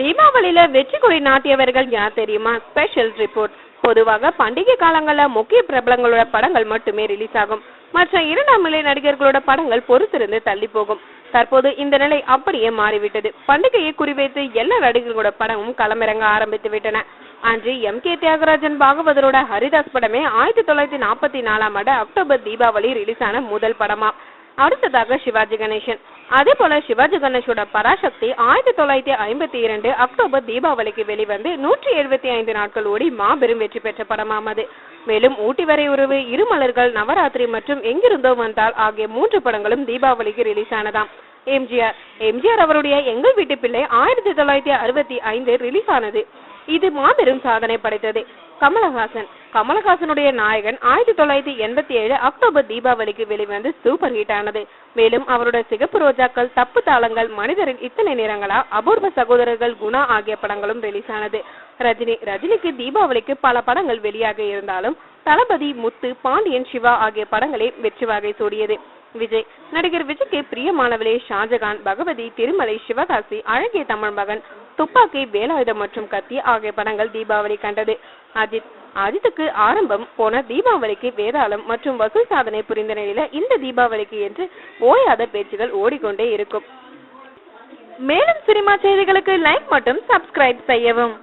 தீபாவளியில வெற்றி கொடி நாட்டியவர்கள் யார் தெரியுமா? ஸ்பெஷல் ரிப்போர்ட் பொதுவாக பண்டிகை காலங்களில் முக்கிய பிரபலங்களோட படங்கள் மட்டுமே ரிலீஸ் ஆகும். மற்ற இரண்டாம் நிலை நடிகர்களோட படங்கள் பொறுத்திருந்து தள்ளி போகும். தற்போது இந்த நிலை அப்படியே மாறிவிட்டது. பண்டிகையை குறிவைத்து எல்லா நடிகர்களோட படமும் களமிறங்க ஆரம்பித்து விட்டன. அன்று எம். கே. தியாகராஜன் பாகவதரோட ஹரிதாஸ் படமே ஆயிரத்தி தொள்ளாயிரத்தி நாற்பத்தி நாலாம் ஆண்டு அக்டோபர் தீபாவளி ரிலீஸ் ஆன முதல் படமா அடுத்ததாக சிவாஜி கணேசன். அதே போல சிவாஜி கணேஷோட பராசக்தி ஆயிரத்தி தொள்ளாயிரத்தி ஐம்பத்தி இரண்டு அக்டோபர் தீபாவளிக்கு வெளிவந்து நூற்றி எழுபத்தி ஐந்து நாட்கள் ஓடி மாபெரும் வெற்றி பெற்ற படமாமது. மேலும் ஊட்டி வரை உறவு இருமலர்கள் நவராத்திரி மற்றும் எங்கிருந்தோ வந்தால் ஆகிய மூன்று படங்களும் தீபாவளிக்கு ரிலீஸ் ஆனதாம். எம்ஜிஆர் எம்ஜிஆர் அவருடைய எங்கள் வீட்டு பிள்ளை ஆயிரத்தி தொள்ளாயிரத்தி அறுபத்தி ஐந்து ரிலீஸ் ஆனது. இது மாபெரும் சாதனை படைத்தது. கமலஹாசன் கமலஹாசனுடைய நாயகன் ஆயிரத்தி தொள்ளாயிரத்தி எண்பத்தி ஏழு அக்டோபர் தீபாவளிக்கு வெளிவந்து சூப்பர் ஹிட் ஆனது. மேலும் அவருடைய சிகப்பு ரோஜாக்கள் தப்பு தாளங்கள் மனிதரின் இத்தனை நிறங்களா அபூர்வ சகோதரர்கள் குணா ஆகிய படங்களும் ரிலீஸ் ஆனது. ரஜினி ரஜினிக்கு தீபாவளிக்கு பல படங்கள் வெளியாக இருந்தாலும் தளபதி முத்து பாண்டியன் சிவா ஆகிய படங்களே வெற்றி வாகை சூடியது. விஜய் நடிகர் விஜய்க்கு பிரியமானவளே ஷாஜகான் பகவதி திருமலை சிவகாசி அழகிய தமிழ் மகன் துப்பாக்கி வேலாயுதம் மற்றும் கத்தி ஆகிய படங்கள் தீபாவளி கண்டது. அஜித் அஜித்துக்கு ஆரம்பம் போன தீபாவளிக்கு வேதாளம் மற்றும் வசூல் சாதனை புரிந்த நிலையில இந்த தீபாவளிக்கு என்று ஓயாத பேச்சுகள் ஓடிக்கொண்டே இருக்கும். மேலும் சினிமா செய்திகளுக்கு லைக் மற்றும் சப்ஸ்கிரைப் செய்யவும்.